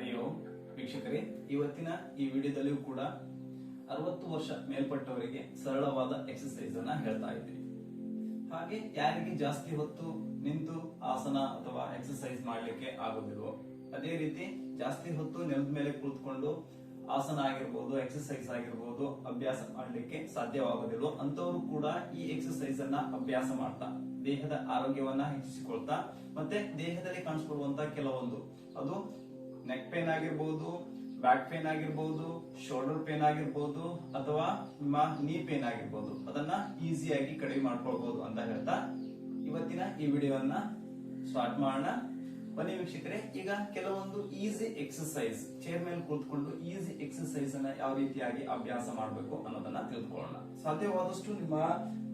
ಹರಿ ಓಂ ವೀಕ್ಷಕರೇ, ಇವತ್ತಿನ ಈ ವಿಡಿಯೋದಲ್ಲಿಯೂ ಕೂಡ ಅರವತ್ತು ವರ್ಷ ಮೇಲ್ಪಟ್ಟವರಿಗೆ ಸರಳವಾದ ಎಕ್ಸಸೈಸ್ ಅನ್ನ ಹೇಳ್ತಾ ಇದ್ದೀನಿ ಹಾಗೆ ಯಾರಿಗೆ ಜಾಸ್ತಿ ಹೊತ್ತು ನಿಂತು ಆಸನ ಅಥವಾ ಎಕ್ಸಸೈಸ್ ಮಾಡ್ಲಿಕ್ಕೆ ಆಗೋದಿಲ್ವೋ, ಅದೇ ರೀತಿ ಜಾಸ್ತಿ ಹೊತ್ತು ನೆಲದ ಮೇಲೆ ಕುಳಿತುಕೊಂಡು ಆಸನ ಆಗಿರ್ಬೋದು ಎಕ್ಸಸೈಸ್ ಆಗಿರ್ಬೋದು, ಅಭ್ಯಾಸ ಮಾಡ್ಲಿಕ್ಕೆ ಸಾಧ್ಯವಾಗೋದಿಲ್ವೋ ಅಂತವರು ಕೂಡ ಈ ಎಕ್ಸಸೈಸ್ ಅನ್ನ ಅಭ್ಯಾಸ ಮಾಡ್ತಾ, ದೇಹದ ಆರೋಗ್ಯವನ್ನ ಹೆಚ್ಚಿಸಿಕೊಳ್ತಾ, ಮತ್ತೆ ದೇಹದಲ್ಲಿ ಕಾಣಿಸ್ಕೊಳ್ಳುವಂತ ಕೆಲವೊಂದು. ಅದು ನೆಕ್ ಪೇನ್ ಆಗಿರ್ಬೋದು ಬ್ಯಾಕ್ ಪೇನ್ ಆಗಿರ್ಬೋದು ಶೋಲ್ಡರ್ ಪೇನ್ ಆಗಿರ್ಬೋದು, ಅಥವಾ ನಿಮ್ಮ ನೀ ಪೇನ್ ಆಗಿರ್ಬೋದು. ಅದನ್ನ ಈಸಿಯಾಗಿ ಕಡಿಮೆ ಮಾಡ್ಕೊಳ್ಬಹುದು ಅಂತ ಹೇಳ್ತಾ ಇವತ್ತಿನ ಈ ವಿಡಿಯೋವನ್ನ ಸ್ಟಾರ್ಟ್ ಮಾಡೋಣ. ಬನ್ನಿ ವೀಕ್ಷಕರೇ, ಈಗ ಕೆಲವೊಂದು ಈಸಿ ಎಕ್ಸಸೈಸ್ ಚೇರ್ ಮೇಲೆ ಕೂತ್ಕೊಂಡು ಈಸಿ ಎಕ್ಸಸೈಸ್ ಅನ್ನ ಯಾವ ರೀತಿಯಾಗಿ ಅಭ್ಯಾಸ ಮಾಡಬೇಕು ಅನ್ನೋದನ್ನ ತಿಳಿದುಕೊಳ್ಳೋಣ. ಸಾಧ್ಯವಾದಷ್ಟು ನಿಮ್ಮ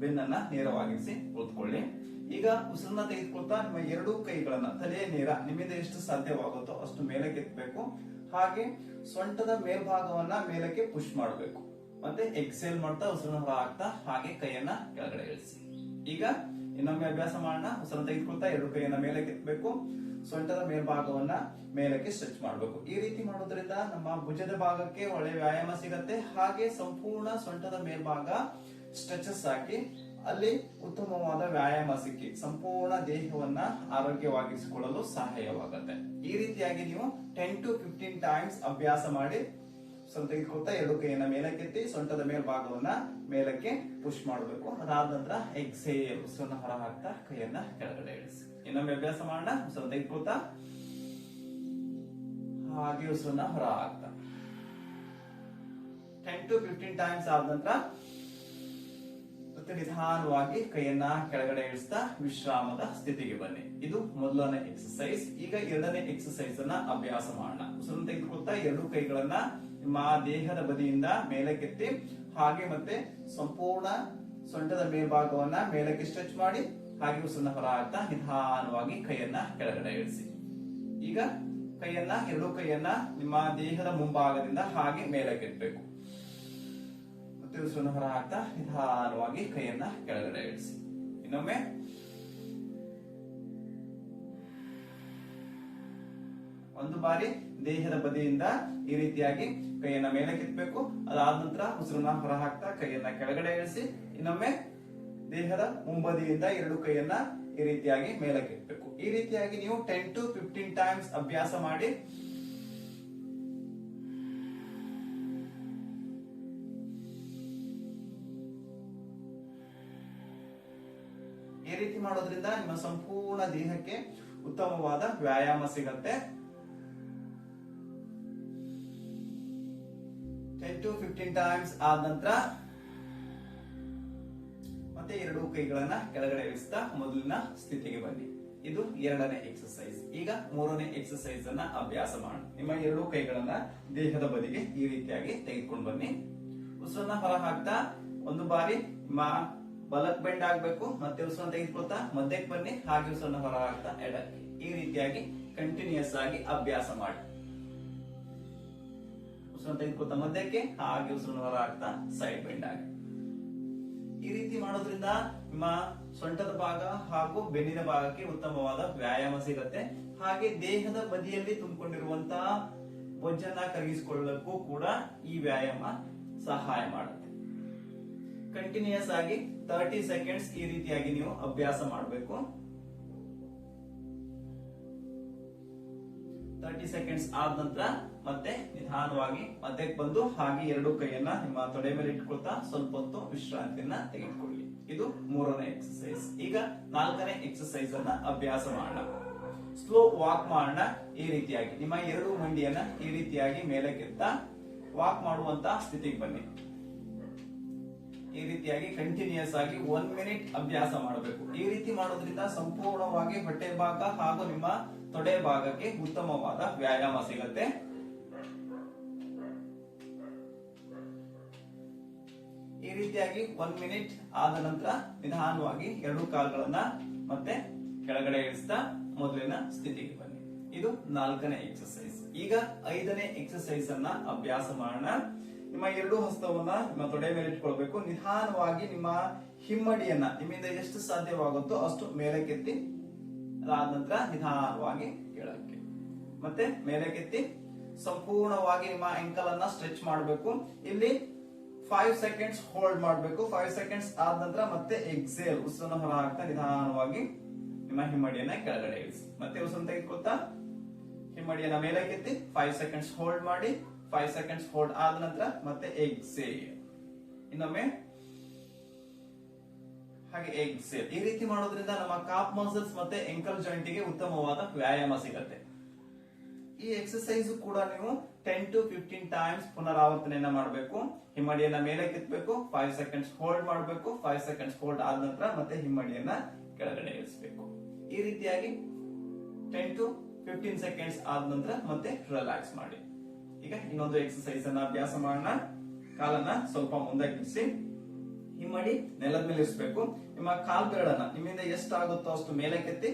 ಬೆನ್ನನ್ನ ನೇರವಾಗಿಸಿ ಕೂತ್ಕೊಳ್ಳಿ. ಈಗ ಉಸಿರನ್ನ ತೆಗೆದುಕೊಳ್ತಾ ನಿಮ್ಮ ಎರಡೂ ಕೈಗಳನ್ನ ತಲೆಯ ನೇರ ನಿಮ್ಮಿಂದ ಎಷ್ಟು ಸಾಧ್ಯವಾಗುತ್ತೋ ಅಷ್ಟು ಮೇಲಕ್ಕೆ ಎತ್ತಬೇಕು ಹಾಗೆ ಸೊಂಟದ ಮೇಲ್ಭಾಗವನ್ನ ಮೇಲಕ್ಕೆ ಪುಷ್ ಮಾಡಬೇಕು. ಮತ್ತೆ ಎಕ್ಸೇಲ್ ಮಾಡ್ತಾ ಉಸಿರನ್ನ ಹೊರ ಹಾಕ್ತಾ ಹಾಗೆ ಕೈಯನ್ನ ಕೆಳಗಡೆ ಇಳಿಸಿ. ಈಗ ಇನ್ನೊಮ್ಮೆ ಅಭ್ಯಾಸ ಮಾಡೋಣ. ಉಸಿರನ್ನ ತೆಗೆದುಕೊಳ್ತಾ ಎರಡು ಕೈಯನ್ನ ಮೇಲಕ್ಕೆ ಎತ್ತಬೇಕು ಸೊಂಟದ ಮೇಲ್ಭಾಗವನ್ನ ಮೇಲಕ್ಕೆ ಸ್ಟ್ರೆಚ್ ಮಾಡಬೇಕು. ಈ ರೀತಿ ಮಾಡೋದ್ರಿಂದ ನಮ್ಮ ಭುಜದ ಭಾಗಕ್ಕೆ ಒಳ್ಳೆ ವ್ಯಾಯಾಮ ಸಿಗತ್ತೆ. ಹಾಗೆ ಸಂಪೂರ್ಣ ಸೊಂಟದ ಮೇಲ್ಭಾಗ ಸ್ಟ್ರೆಚಸ್ ಆಗಿ ಅಲ್ಲಿ ಉತ್ತಮವಾದ ವ್ಯಾಯಾಮ ಸಿಕ್ಕಿ ಸಂಪೂರ್ಣ ದೇಹವನ್ನ ಆರೋಗ್ಯವಾಗಿಸಿಕೊಳ್ಳಲು ಸಹಾಯವಾಗುತ್ತೆ. ಈ ರೀತಿಯಾಗಿ ನೀವು ಟೆನ್ ಟು ಫಿಫ್ಟೀನ್ ಟೈಮ್ಸ್ ಅಭ್ಯಾಸ ಮಾಡಿ ಸ್ವಲ್ಪ ತೆಗೆದುಕೊಳ್ತಾ ಎರಡು ಕೈಯನ್ನ ಮೇಲಕ್ಕೆತ್ತಿ ಸೊಂಟದ ಮೇಲ್ಭಾಗವನ್ನ ಮೇಲಕ್ಕೆ ಪುಷ್ ಮಾಡಬೇಕು. ಅದಾದ ನಂತರ ಎಕ್ಸೇಲ್ ಉಸಿರನ್ನ ಹೊರ ಹಾಕ್ತಾ ಕೈಯನ್ನ ಕೆಳಗಡೆ ಇಳಿಸಿ. ಇನ್ನೊಮ್ಮೆ ಅಭ್ಯಾಸ ಮಾಡೋಣ. ಉಸಿರನ್ನ ತೆಗೆದುಕೊಳ್ತಾ ಹಾಗೆ ಉಸಿರನ್ನ ಹೊರ ಹಾಕ್ತಾ ಟೆನ್ ಟು ಫಿಫ್ಟೀನ್ ಟೈಮ್ಸ್ ಆದ ನಂತರ ನಿಧಾನವಾಗಿ ಕೈಯನ್ನ ಕೆಳಗಡೆ ಇಳಿಸ್ತಾ ವಿಶ್ರಾಮದ ಸ್ಥಿತಿಗೆ ಬನ್ನಿ. ಇದು ಮೊದಲನೇ ಎಕ್ಸಸೈಸ್ ಈಗ ಎರಡನೇ ಎಕ್ಸಸೈಸ್ ಅನ್ನ ಅಭ್ಯಾಸ ಮಾಡೋಣ. ಉಸಿರನ್ನು ತೆಗೆದುಕೊಳ್ತಾ ಎರಡು ಕೈಗಳನ್ನ ನಿಮ್ಮ ದೇಹದ ಬದಿಯಿಂದ ಮೇಲಕ್ಕೆತ್ತಿ, ಹಾಗೆ ಮತ್ತೆ ಸಂಪೂರ್ಣ ಸೊಂಟದ ಮೇಲ್ಭಾಗವನ್ನ ಮೇಲಕ್ಕೆ ಸ್ಟ್ರೆಚ್ ಮಾಡಿ, ಹಾಗೆ ಉಸಿರನ್ನ ಹೊರ ಹಾಕ್ತಾ ನಿಧಾನವಾಗಿ ಕೈಯನ್ನ ಕೆಳಗಡೆ ಇಳಿಸಿ. ಈಗ ಕೈಯನ್ನ, ಎರಡು ಕೈಯನ್ನ ನಿಮ್ಮ ದೇಹದ ಮುಂಭಾಗದಿಂದ ಹಾಗೆ ಮೇಲಕ್ಕೆತ್ತಬೇಕು ಮತ್ತೆ ಉಸಿರನ್ನು ಹೊರ ಹಾಕ್ತಾ ನಿಧಾನವಾಗಿ ಕೈಯನ್ನ ಕೆಳಗಡೆ ಇಳಿಸಿ. ಇನ್ನೊಮ್ಮೆ. ಒಂದು ಬಾರಿ ದೇಹದ ಬದಿಯಿಂದ ಈ ರೀತಿಯಾಗಿ ಕೈಯನ್ನ ಮೇಲಕ್ಕೆತ್ತಬೇಕು ಅದಾದ ನಂತರ ಉಸಿರನ್ನ ಹೊರ ಹಾಕ್ತಾ ಕೈಯನ್ನ ಕೆಳಗಡೆ ಇಳಿಸಿ. ಇನ್ನೊಮ್ಮೆ ದೇಹದ ಮುಂಬದಿಯಿಂದ ಎರಡು ಕೈಯನ್ನ ಈ ರೀತಿಯಾಗಿ ಮೇಲಕ್ಕೆತ್ತಬೇಕು ಈ ರೀತಿಯಾಗಿ ನೀವು ಟೆನ್ ಟು ಫಿಫ್ಟೀನ್ ಟೈಮ್ಸ್ ಅಭ್ಯಾಸ ಮಾಡಿ ಈ ರೀತಿ ಮಾಡೋದ್ರಿಂದ ನಿಮ್ಮ ಸಂಪೂರ್ಣ ದೇಹಕ್ಕೆ ಉತ್ತಮವಾದ ವ್ಯಾಯಾಮ ಸಿಗತ್ತೆ. ಟೆನ್ ಟು ಫಿಫ್ಟೀನ್ ಟೈಮ್ಸ್ ಆದ ನಂತರ ಮತ್ತೆ ಎರಡು ಕೈಗಳನ್ನ ಕೆಳಗಡೆ ಇಳಿಸ್ತಾ ಮೊದಲಿನ ಸ್ಥಿತಿಗೆ ಬನ್ನಿ. ಇದು ಎರಡನೇ ಎಕ್ಸರ್ಸೈಸ್ ಈಗ ಮೂರನೇ ಎಕ್ಸರ್ಸೈಸ್ ಅನ್ನ ಅಭ್ಯಾಸ ಮಾಡಿ ನಿಮ್ಮ ಎರಡು ಕೈಗಳನ್ನ ದೇಹದ ಬದಿಗೆ ಈ ರೀತಿಯಾಗಿ ತೆಗೆದುಕೊಂಡು ಬನ್ನಿ. ಉಸಿರನ್ನ ಹೊರ ಹಾಕ್ತಾ ಒಂದು ಬಾರಿ ನಿಮ್ಮ ಬಲಕ್ ಬೆಂಡ್ ಆಗ್ಬೇಕು, ಮತ್ತೆ ಉಸಿರನ್ನ ತೆಗೆದುಕೊಳ್ತಾ, ಮಧ್ಯಕ್ಕೆ ಬನ್ನಿ, ಹಾಗೆ ಉಸಿರನ್ನ ಹೊರ ಹಾಕ್ತಾ ಎಡ. ಈ ರೀತಿಯಾಗಿ ಕಂಟಿನ್ಯೂಸ್ ಆಗಿ ಅಭ್ಯಾಸ ಮಾಡಿ. ಉಸಿರನ್ನ ತೆಗೆದುಕೊಳ್ತಾ ಮಧ್ಯಕ್ಕೆ, ಹಾಗೆ ಉಸಿರನ್ನ ಹೊರ ಹಾಕ್ತಾ ಸೈಡ್ ಬೆಂಡ್ ಆಗಿ. ಈ ರೀತಿ ಮಾಡೋದ್ರಿಂದ ನಿಮ್ಮ ಸೊಂಟದ ಭಾಗ ಹಾಗೂ ಬೆನ್ನಿನ ಭಾಗಕ್ಕೆ ಉತ್ತಮವಾದ ವ್ಯಾಯಾಮ ಸಿಗುತ್ತೆ. ಹಾಗೆ ದೇಹದ ಬದಿಯಲ್ಲಿ ತುಂಬಿಕೊಂಡಿರುವಂತಹ ಬೊಜ್ಜನ್ನ ಕರಗಿಸಿಕೊಳ್ಳಕ್ಕೂ ಕೂಡ ಈ ವ್ಯಾಯಾಮ ಸಹಾಯ ಮಾಡುತ್ತೆ. ಕಂಟಿನ್ಯೂಸ್ ಆಗಿ ತರ್ಟಿ ಸೆಕೆಂಡ್ಸ್ ಈ ರೀತಿಯಾಗಿ ನೀವು ಅಭ್ಯಾಸ ಮಾಡಬೇಕು. ತರ್ಟಿ ಸೆಕೆಂಡ್ಸ್ ಆದ ನಂತರ ಮತ್ತೆ ನಿಧಾನವಾಗಿ ಮಧ್ಯಕ್ಕೆ ಬಂದು ಹಾಗೆ ಎರಡು ಕೈಯನ್ನ ನಿಮ್ಮ ತೊಡೆ ಮೇಲೆ ಇಟ್ಕೊಳ್ತಾ ಸ್ವಲ್ಪ ಹೊತ್ತು ವಿಶ್ರಾಂತಿಯನ್ನ ತೆಗೆದುಕೊಳ್ಳಿ. ಇದು ಮೂರನೇ ಎಕ್ಸಸೈಸ್ ಈಗ ನಾಲ್ಕನೇ ಎಕ್ಸಸೈಸ್ ಅನ್ನ ಅಭ್ಯಾಸ ಮಾಡೋಣ. ಸ್ಲೋ ವಾಕ್ ಮಾಡೋಣ ಈ ರೀತಿಯಾಗಿ. ನಿಮ್ಮ ಎರಡು ಮಂಡಿಯನ್ನ ಈ ರೀತಿಯಾಗಿ ಮೇಲಕ್ಕೆತ್ತ ವಾಕ್ ಮಾಡುವಂತ ಸ್ಥಿತಿಗೆ ಬನ್ನಿ. ಈ ರೀತಿಯಾಗಿ ಕಂಟಿನ್ಯೂಸ್ ಆಗಿ ಒನ್ ಮಿನಿಟ್ ಅಭ್ಯಾಸ ಮಾಡಬೇಕು. ಈ ರೀತಿ ಮಾಡೋದ್ರಿಂದ ಸಂಪೂರ್ಣವಾಗಿ ಹೊಟ್ಟೆ ಭಾಗ ಹಾಗೂ ನಿಮ್ಮ ತೊಡೆ ಭಾಗಕ್ಕೆ ಉತ್ತಮವಾದ ವ್ಯಾಯಾಮ ಸಿಗುತ್ತೆ. ಈ ರೀತಿಯಾಗಿ ಒನ್ ಮಿನಿಟ್ ಆದ ನಂತರ ನಿಧಾನವಾಗಿ ಎರಡು ಕಾಲುಗಳನ್ನ ಮತ್ತೆ ಕೆಳಗಡೆ ಇಳಿಸ್ತಾ ಮೊದಲಿನ ಸ್ಥಿತಿಗೆ ಬನ್ನಿ. ಇದು ನಾಲ್ಕನೇ ಎಕ್ಸರ್ಸೈಸ್ ಈಗ ಐದನೇ ಎಕ್ಸರ್ಸೈಸ್ ಅನ್ನ ಅಭ್ಯಾಸ ಮಾಡೋಣ. ನಿಮ್ಮ ಎರಡೂ ಹಸ್ತವನ್ನ ನಿಮ್ಮ ತೊಡೆ ಮೇಲೆ ಇಟ್ಕೊಳ್ಬೇಕು. ನಿಧಾನವಾಗಿ ನಿಮ್ಮ ಹಿಮ್ಮಡಿಯನ್ನ, ನಿಮ್ಮಿಂದ ಎಷ್ಟು ಸಾಧ್ಯವಾಗುತ್ತೋ ಅಷ್ಟು ಮೇಲಕ್ಕೆತ್ತಿ ಅದಾದ ನಂತರ ನಿಧಾನವಾಗಿ ಕೆಳಕ್ಕೆ. ಮತ್ತೆ ಮೇಲಕ್ಕೆತ್ತಿ ಸಂಪೂರ್ಣವಾಗಿ ನಿಮ್ಮ ಎಂಕಲ್ ಅನ್ನ ಸ್ಟ್ರೆಚ್ ಮಾಡಬೇಕು. ಇಲ್ಲಿ ಫೈವ್ ಸೆಕೆಂಡ್ಸ್ ಹೋಲ್ಡ್ ಮಾಡಬೇಕು. ಫೈವ್ ಸೆಕೆಂಡ್ಸ್ ಆದ ನಂತರ ಮತ್ತೆ ಎಕ್ಸೇಲ್ ಉಸಿರನ್ನು ಹೊರ ಹಾಕ್ತಾ ನಿಧಾನವಾಗಿ ನಿಮ್ಮ ಹಿಮ್ಮಡಿಯನ್ನ ಕೆಳಗಡೆ ಇಳಿಸಿ. ಮತ್ತೆ ಉಸಿರನ್ನು ತೆಗೆದುಕೊಳ್ತಾ, ಹಿಮ್ಮಡಿಯನ್ನ ಮೇಲೆ ಕೆತ್ತಿ ಫೈವ್ ಸೆಕೆಂಡ್ಸ್ ಹೋಲ್ಡ್ ಮಾಡಿ ಫೈವ್ ಸೆಕೆಂಡ್ಸ್ ಹೋಲ್ಡ್ ಆದ ನಂತರ ಮತ್ತೆ ಎಕ್ಸೇಲ್ ಇನ್ನೊಮ್ಮೆ, ಹಾಗೆ ಎಕ್ಸೇಲ್ ಈ ರೀತಿ ಮಾಡೋದ್ರಿಂದ ನಮ್ಮ ಕಾಪ್ ಮಸಲ್ಸ್ ಮತ್ತೆ ಎಂಕಲ್ ಜಾಯಿಂಟ್ಗೆ ಉತ್ತಮವಾದ ವ್ಯಾಯಾಮ ಸಿಗುತ್ತೆ. ಈ ಎಕ್ಸರ್ಸೈಸ್ ಕೂಡ ನೀವು ಟೆನ್ ಟು ಫಿಫ್ಟೀನ್ ಟೈಮ್ಸ್ ಪುನರಾವರ್ತನೆಯನ್ನ ಮಾಡಬೇಕು. ಹಿಮ್ಮಡಿಯನ್ನ ಮೇಲೆ ಕೆತ್ತಬೇಕು ಫೈವ್ ಸೆಕೆಂಡ್ಸ್ ಹೋಲ್ಡ್ ಮಾಡಬೇಕು ಫೈವ್ ಸೆಕೆಂಡ್ಸ್ ಹೋಲ್ಡ್ ಆದ ನಂತರ ಮತ್ತೆ ಹಿಮ್ಮಡಿಯನ್ನ ಕೆಳಗಡೆ ಇಳಿಸಬೇಕು ಈ ರೀತಿಯಾಗಿ ಟೆನ್ ಟು ಫಿಫ್ಟೀನ್ ಸೆಕೆಂಡ್ಸ್ ಆದ ನಂತರ ಮತ್ತೆ ರಿಲ್ಯಾಕ್ಸ್ ಮಾಡಿ. ಈಗ ಇನ್ನೊಂದು ಎಕ್ಸಸೈಸ್ ಅನ್ನ ಅಭ್ಯಾಸ ಮಾಡೋಣ. ಕಾಲನ್ನ ಸ್ವಲ್ಪ ಮುಂದಕ್ಕಿಸಿ. ಹಿಮ್ಮಡಿ ನೆಲದ ಮೇಲೆ ಇರಿಸಬೇಕು. ನಿಮ್ಮ ಕಾಲ್ ಬೆರಳನ್ನ ನಿಮ್ಮಿಂದ ಎಷ್ಟಾಗುತ್ತೋ ಅಷ್ಟು ಮೇಲೆ ಕೆತ್ತಿ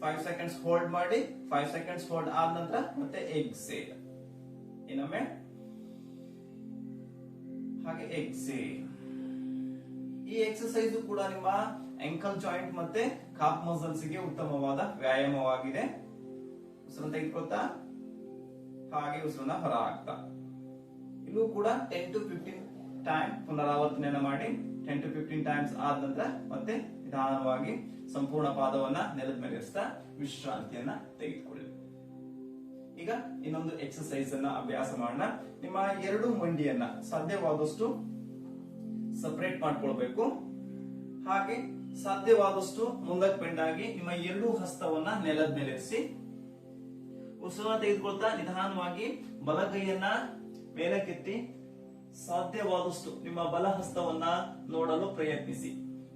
ಫೈವ್ ಸೆಕೆಂಡ್ಸ್ ಹೋಲ್ಡ್ ಮಾಡಿ ಫೈವ್ ಸೆಕೆಂಡ್ಸ್ ಹೋಲ್ಡ್ ಆದ ನಂತರ ಮತ್ತೆ ಎಕ್ಸೇಲ್ ಇನ್ನೊಮ್ಮೆ. ಹಾಗೆ ಎಕ್ಸೇಲ್ ಈ ಎಕ್ಸಸೈಸ್ ಕೂಡ ನಿಮ್ಮ ಎಂಕಲ್ ಜಾಯಿಂಟ್ ಮತ್ತೆ ಕಾಪ್ ಮಸಲ್ಸ್ಗೆ ಉತ್ತಮವಾದ ವ್ಯಾಯಾಮವಾಗಿದೆ. ಉಸಿರನ್ನು ತೆಗೆದುಕೊಳ್ತಾ. ಹಾಗೆ ಉಸಿರನ್ನ ಹೊರ ಹಾಕ್ತಾ ಇಲ್ಲೂ ಕೂಡ ಟೆನ್ ಟು ಫಿಫ್ಟೀನ್ ಟೈಮ್ ಪುನರಾವರ್ತನೆಯನ್ನ ಮಾಡಿ ಟೆನ್ ಟು ಫಿಫ್ಟೀನ್ ಟೈಮ್ಸ್ ಆದ ನಂತರ ಮತ್ತೆ ನಿಧಾನವಾಗಿ ಸಂಪೂರ್ಣ ಪಾದವನ್ನ ನೆಲದ ಮೇಲೆ ಇರಿಸ್ತಾ ವಿಶ್ರಾಂತಿಯನ್ನ ತೆಗೆದುಕೊಳ್ಳಿ. ಈಗ ಇನ್ನೊಂದು ಎಕ್ಸಸೈಸ್ ಅನ್ನ ಅಭ್ಯಾಸ ಮಾಡೋಣ. ನಿಮ್ಮ ಎರಡು ಮಂಡಿಯನ್ನ ಸಾಧ್ಯವಾದಷ್ಟು ಸಪರೇಟ್ ಮಾಡ್ಕೊಳ್ಬೇಕು. ಹಾಗೆ ಸಾಧ್ಯವಾದಷ್ಟು ಮುಂದಕ್ಕೆ ಬೆಂಡಾಗಿ ನಿಮ್ಮ ಎರಡು ಹಸ್ತವನ್ನ ನೆಲದ ಮೇಲೆ ಇರಿಸಿ ಉಸಿರನ್ನ ತೆಗೆದುಕೊಳ್ತಾ ನಿಧಾನವಾಗಿ ಬಲಗೈಯನ್ನ ಮೇಲಕ್ಕೆತ್ತಿ ಸಾಧ್ಯವಾದಷ್ಟು ನಿಮ್ಮ ಬಲ ಹಸ್ತವನ್ನ ನೋಡಲು ಪ್ರಯತ್ನಿಸಿ.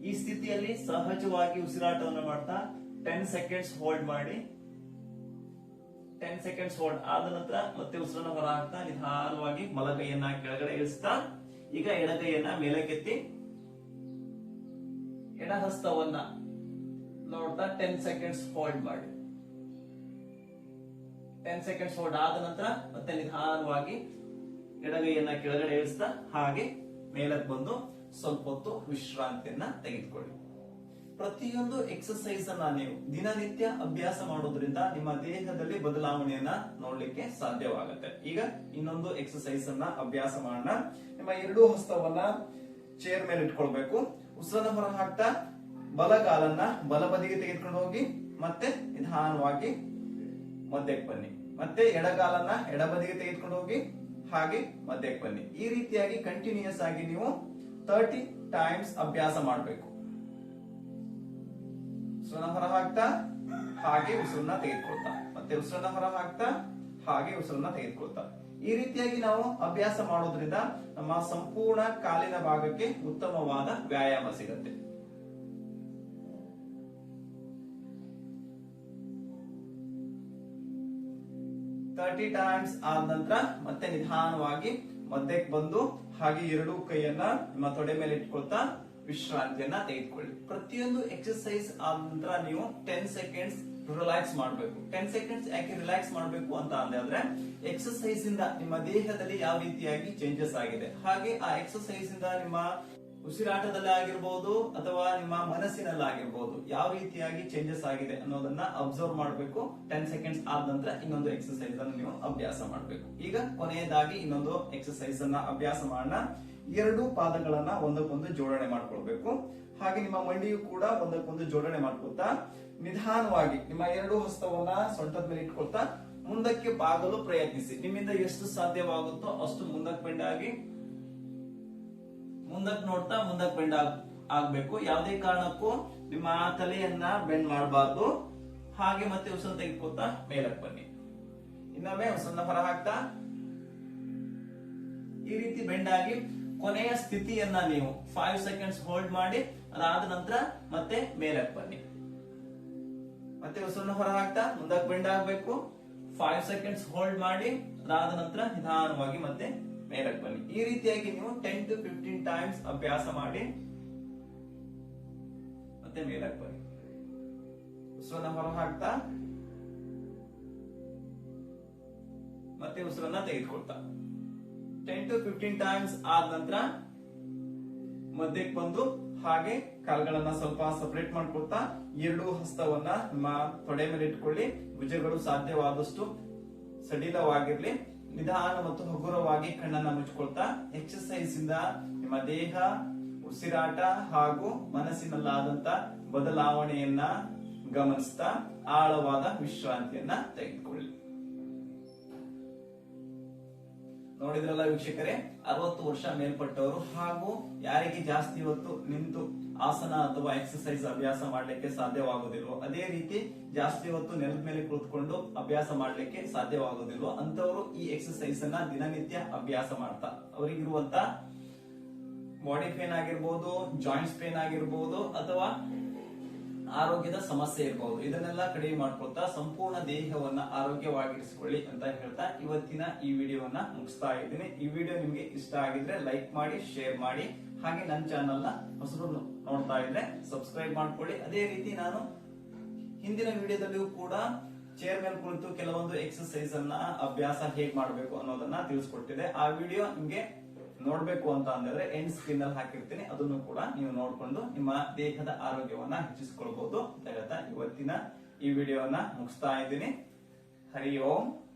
ಈ ಸ್ಥಿತಿಯಲ್ಲಿ ಸಹಜವಾಗಿ ಉಸಿರಾಟವನ್ನು ಮಾಡ್ತಾ ಟೆನ್ ಸೆಕೆಂಡ್ಸ್ ಹೋಲ್ಡ್ ಮಾಡಿ. ಟೆನ್ ಸೆಕೆಂಡ್ಸ್ ಹೋಲ್ಡ್ ಆದ ನಂತರ ಮತ್ತೆ ಉಸಿರನ್ನು ಹೊರ ಹಾಕ್ತಾ ನಿಧಾನವಾಗಿ ಬಲಗೈಯನ್ನ ಕೆಳಗಡೆ ಇಳಿಸ್ತಾ ಈಗ ಎಡಗೈಯನ್ನ ಮೇಲಕ್ಕೆತ್ತಿ ಎಡಹಸ್ತವನ್ನ ನೋಡ್ತಾ ಟೆನ್ ಸೆಕೆಂಡ್ಸ್ ಹೋಲ್ಡ್ ಮಾಡಿ. ಟೆನ್ ಸೆಕೆಂಡ್ಸ್ ಹೋಲ್ಡ್ ಆದ ನಂತರ ಮತ್ತೆ ನಿಧಾನವಾಗಿ ಎಡಗೈಯನ್ನ ಕೆಳಗಡೆ ಇಳಿಸ್ತಾ ಹಾಗೆ ಮೇಲಕ್ಕೆ ಬಂದು ಸ್ವಲ್ಪ ಹೊತ್ತು ವಿಶ್ರಾಂತಿಯನ್ನ ತೆಗೆದುಕೊಳ್ಳಿ. ಪ್ರತಿಯೊಂದು ಎಕ್ಸಸೈಸ್ ಅನ್ನ ನೀವು ದಿನನಿತ್ಯ ಅಭ್ಯಾಸ ಮಾಡೋದ್ರಿಂದ ನಿಮ್ಮ ದೇಹದಲ್ಲಿ ಬದಲಾವಣೆಯನ್ನ ನೋಡ್ಲಿಕ್ಕೆ ಸಾಧ್ಯವಾಗುತ್ತೆ. ಈಗ ಇನ್ನೊಂದು ಎಕ್ಸಸೈಸ್ ಅನ್ನ ಅಭ್ಯಾಸ ಮಾಡೋಣ. ನಿಮ್ಮ ಎರಡೂ ಹಸ್ತವನ್ನ ಚೇರ್ ಮೇಲೆ ಇಟ್ಕೊಳ್ಬೇಕು. ಉಸಿರನ್ನ ಹೊರ ಹಾಕ್ತಾ ಬಲಗಾಲನ್ನ ಬಲಬದಿಗೆ ತೆಗೆದುಕೊಂಡು ಹೋಗಿ ಮತ್ತೆ ನಿಧಾನವಾಗಿ ಮಧ್ಯಕ್ಕೆ ಬನ್ನಿ. ಮತ್ತೆ ಎಡಗಾಲನ್ನ ಎಡಬದಿಗೆ ತೆಗೆದುಕೊಂಡು ಹೋಗಿ, ಹಾಗೆ ಮಧ್ಯಕ್ಕೆ ಬನ್ನಿ. ಈ ರೀತಿಯಾಗಿ ಕಂಟಿನ್ಯೂಸ್ ಆಗಿ ನೀವು ತರ್ಟಿ ಟೈಮ್ಸ್ ಅಭ್ಯಾಸ ಮಾಡಬೇಕು. ಉಸಿರನ್ನ ಹೊರ ಹಾಕ್ತಾ, ಹಾಗೆ ಉಸಿರನ್ನ ತೆಗೆದುಕೊಳ್ತಾ. ಮತ್ತೆ ಉಸಿರನ್ನ ಹೊರ ಹಾಕ್ತಾ, ಹಾಗೆ ಉಸಿರನ್ನ ತೆಗೆದುಕೊಳ್ತಾ. ಈ ರೀತಿಯಾಗಿ ನಾವು ಅಭ್ಯಾಸ ಮಾಡೋದ್ರಿಂದ ನಮ್ಮ ಸಂಪೂರ್ಣ ಕಾಲಿನ ಭಾಗಕ್ಕೆ ಉತ್ತಮವಾದ ವ್ಯಾಯಾಮ ಸಿಗುತ್ತೆ. ತರ್ಟಿ ಟೈಮ್ಸ್ ಆದ ನಂತರ ಮತ್ತೆ ನಿಧಾನವಾಗಿ ಮಧ್ಯಕ್ಕೆ ಬಂದು ಹಾಗೆ ಎರಡು ಕೈಯನ್ನ ನಿಮ್ಮ ತೊಡೆ ಮೇಲೆ ಇಟ್ಕೊಳ್ತಾ ವಿಶ್ರಾಂತಿಯನ್ನ ತೆಗೆದುಕೊಳ್ಳಿ. ಪ್ರತಿಯೊಂದು ಎಕ್ಸರ್ಸೈಸ್ ಆದ ನಂತರ ನೀವು ಟೆನ್ ಸೆಕೆಂಡ್ಸ್ ರಿಲ್ಯಾಕ್ಸ್ ಮಾಡಬೇಕು. ಟೆನ್ ಸೆಕೆಂಡ್ಸ್ ಯಾಕೆ ರಿಲ್ಯಾಕ್ಸ್ ಮಾಡಬೇಕು ಅಂತ ಅಂದ್ರೆ ಎಕ್ಸರ್ಸೈಸ್ ಇಂದ ನಿಮ್ಮ ದೇಹದಲ್ಲಿ ಯಾವ ರೀತಿಯಾಗಿ ಚೇಂಜಸ್ ಆಗಿದೆ. ಹಾಗೆ ಆ ಎಕ್ಸರ್ಸೈಸ್ ಇಂದ ನಿಮ್ಮ ಉಸಿರಾಟದಲ್ಲಿ ಆಗಿರ್ಬೋದು ಅಥವಾ ನಿಮ್ಮ ಮನಸ್ಸಿನಲ್ಲಿ ಆಗಿರ್ಬೋದು ಯಾವ ರೀತಿಯಾಗಿ ಚೇಂಜಸ್ ಆಗಿದೆ ಅನ್ನೋದನ್ನ ಅಬ್ಸರ್ವ್ ಮಾಡಬೇಕು. ಟೆನ್ ಸೆಕೆಂಡ್ಸ್ ಆದ ನಂತರ ಇನ್ನೊಂದು ಎಕ್ಸಸೈಸ್ ಅನ್ನು ನೀವು ಅಭ್ಯಾಸ ಮಾಡಬೇಕು. ಈಗ ಕೊನೆಯದಾಗಿ ಇನ್ನೊಂದು ಎಕ್ಸಸೈಸ್ ಅನ್ನ ಅಭ್ಯಾಸ ಮಾಡೋಣ. ಎರಡು ಪಾದಗಳನ್ನ ಒಂದಕ್ಕೊಂದು ಜೋಡಣೆ ಮಾಡ್ಕೊಳ್ಬೇಕು. ಹಾಗೆ ನಿಮ್ಮ ಮಂಡಿಯು ಕೂಡ ಒಂದಕ್ಕೊಂದು ಜೋಡಣೆ ಮಾಡ್ಕೊಳ್ತಾ ನಿಧಾನವಾಗಿ ನಿಮ್ಮ ಎರಡು ಹಸ್ತವನ್ನ ಸೊಂಟದ ಮೇಲೆ ಇಟ್ಕೊಳ್ತಾ ಮುಂದಕ್ಕೆ ಬಾಗಲು ಪ್ರಯತ್ನಿಸಿ. ನಿಮ್ಮಿಂದ ಎಷ್ಟು ಸಾಧ್ಯವಾಗುತ್ತೋ ಅಷ್ಟು ಮುಂದಕ್ಕೆ ಬೆಂಡಾಗಿ ಮುಂದಕ್ಕೆ ನೋಡ್ತಾ ಮುಂದಕ್ಕೆ ಬೆಂಡ್ ಆಗ್, ಆಗ್ಬೇಕು. ಯಾವುದೇ ಕಾರಣಕ್ಕೂ ನಿಮ್ಮ ತಲೆಯನ್ನ ಬೆಂಡ್ ಮಾಡಬಾರ್ದು. ಹಾಗೆ ಮತ್ತೆ ಉಸಿರು ತೆಗೆದುಕೊತಾ ಮೇಲಕ್ಕೆ ಬನ್ನಿ. ಇನ್ನೊಮ್ಮೆ ಉಸಿರನ್ನ ಹೊರ ಹಾಕ್ತಾ. ಈ ರೀತಿ ಬೆಂಡ್ ಆಗಿ ಕೊನೆಯ ಸ್ಥಿತಿಯನ್ನ ನೀವು ಫೈವ್ ಸೆಕೆಂಡ್ಸ್ ಹೋಲ್ಡ್ ಮಾಡಿ, ಅದಾದ ನಂತರ ಮತ್ತೆ ಮೇಲಕ್ಕೆ ಬನ್ನಿ. ಮತ್ತೆ ಉಸಿರನ್ನ ಹೊರ ಹಾಕ್ತಾ ಮುಂದಕ್ಕೆ ಬೆಂಡ್ ಆಗ್ಬೇಕು. ಫೈವ್ ಸೆಕೆಂಡ್ಸ್ ಹೋಲ್ಡ್ ಮಾಡಿ, ಅದಾದ ನಂತರ ನಿಧಾನವಾಗಿ ಮತ್ತೆ ಮೇಲಕ್ಕೆ ಬನ್ನಿ. ಈ ರೀತಿಯಾಗಿ ನೀವು ಟೆನ್ ಟು ಫಿಫ್ಟೀನ್ ಟೈಮ್ಸ್ ಅಭ್ಯಾಸ ಮಾಡಿ ಮತ್ತೆ ಮೇಲಕ್ಕೆ ಬನ್ನಿ. ಉಸಿರನ್ನ ಹೊರ ಹಾಕ್ತಾ, ಮತ್ತೆ ಉಸಿರನ್ನ ತೆಗೆದುಕೊಳ್ತಾ. ಟೆನ್ ಟು ಫಿಫ್ಟೀನ್ ಟೈಮ್ಸ್ ಆದ ನಂತರ ಮಧ್ಯಕ್ಕೆ ಬಂದು ಹಾಗೆ ಕಾಲ್ಗಳನ್ನ ಸ್ವಲ್ಪ ಸಪರೇಟ್ ಮಾಡ್ಕೊಳ್ತಾ, ಎರಡು ಹಸ್ತವನ್ನ ನಿಮ್ಮ ತೊಡೆ ಮೇಲೆ ಇಟ್ಕೊಳ್ಳಿ. ಭುಜಗಳು ಸಾಧ್ಯವಾದಷ್ಟು ಸಡಿಲವಾಗಿರ್ಲಿ. ನಿಧಾನ ಮತ್ತು ಹಗುರವಾಗಿ ಕಣ್ಣನ್ನ ಮುಚ್ಕೊಳ್ತಾ ಎಕ್ಸರ್ಸೈಸ್ ಇಂದ ನಿಮ್ಮ ದೇಹ, ಉಸಿರಾಟ ಹಾಗೂ ಮನಸ್ಸಿನಲ್ಲಾದಂತ ಬದಲಾವಣೆಯನ್ನ ಗಮನಿಸ್ತಾ ಆಳವಾದ ವಿಶ್ರಾಂತಿಯನ್ನ ತೆಗೆದುಕೊಳ್ಳಿ. ನೋಡಿದ್ರಲ್ಲ ವೀಕ್ಷಕರೇ, ಅರವತ್ತು ವರ್ಷ ಮೇಲ್ಪಟ್ಟವರು ಹಾಗೂ ಯಾರಿಗೆ ಜಾಸ್ತಿ ಹೊತ್ತು ನಿಂತು ಆಸನ ಅಥವಾ ಎಕ್ಸಸೈಸ್ ಅಭ್ಯಾಸ ಮಾಡ್ಲಿಕ್ಕೆ ಸಾಧ್ಯವಾಗುದಿಲ್ವೋ ಅದೇ ರೀತಿ ಜಾಸ್ತಿ ಹೊತ್ತು ನೆಲದ ಮೇಲೆ ಕುಳಿತುಕೊಂಡು ಅಭ್ಯಾಸ ಮಾಡಲಿಕ್ಕೆ ಸಾಧ್ಯವಾಗುದಿಲ್ವೋ ಅಂತವರು ಈ ಎಕ್ಸಸೈಸ್ ಅನ್ನ ದಿನನಿತ್ಯ ಅಭ್ಯಾಸ ಮಾಡ್ತಾ ಅವರಿಗಿರುವಂತ ಬಾಡಿ ಪೇನ್ ಆಗಿರ್ಬೋದು ಜಾಯಿಂಟ್ಸ್ ಪೇನ್ ಆಗಿರ್ಬೋದು, ಅಥವಾ ಆರೋಗ್ಯದ ಸಮಸ್ಯೆ ಇರಬಹುದು ಇದನ್ನೆಲ್ಲ ಕಡಿಮೆ ಮಾಡ್ಕೊಳ್ತಾ ಸಂಪೂರ್ಣ ದೇಹವನ್ನ ಆರೋಗ್ಯವಾಗಿರಿಸಿಕೊಳ್ಳಿ ಅಂತ ಹೇಳ್ತಾ ಇವತ್ತಿನ ಈ ವಿಡಿಯೋವನ್ನ ಮುಗಿಸ್ತಾ ಇದ್ದೀನಿ. ಈ ವಿಡಿಯೋ ನಿಮಗೆ ಇಷ್ಟ ಆಗಿದ್ರೆ ಲೈಕ್ ಮಾಡಿ, ಶೇರ್ ಮಾಡಿ. ಹಾಗೆ ನನ್ನ ಚಾನಲ್ನ ಹೊಸರು ನೋಡ್ತಾ ಇದ್ರೆ ಸಬ್ಸ್ಕ್ರೈಬ್ ಮಾಡ್ಕೊಳ್ಳಿ. ಅದೇ ರೀತಿ ನಾನು ಹಿಂದಿನ ವಿಡಿಯೋದಲ್ಲಿಯೂ ಕೂಡ ಚೇರ್ ಮೇಲೆ ಕುಳಿತು ಕೆಲವೊಂದು ಎಕ್ಸರ್ಸೈಸ್ ಅನ್ನ ಅಭ್ಯಾಸ ಹೇಗ್ ಮಾಡಬೇಕು ಅನ್ನೋದನ್ನ ತಿಳಿಸ್ಕೊಟ್ಟಿದೆ ಆ ವಿಡಿಯೋ ನಿಮ್ಗೆ ನೋಡ್ಬೇಕು ಅಂತ ಅಂದ್ರೆ ಎಂಡ್ ಸ್ಕ್ರೀನ್ ಅಲ್ಲಿ ಹಾಕಿರ್ತೀನಿ. ಅದನ್ನು ಕೂಡ ನೀವು ನೋಡ್ಕೊಂಡು ನಿಮ್ಮ ದೇಹದ ಆರೋಗ್ಯವನ್ನ ಹೆಚ್ಚಿಸ್ಕೊಳ್ಬಹುದು ಅಂತ ಇವತ್ತಿನ ಈ ವಿಡಿಯೋವನ್ನ ಮುಗಿಸ್ತಾ ಇದ್ದೀನಿ. ಹರಿ ಓಂ.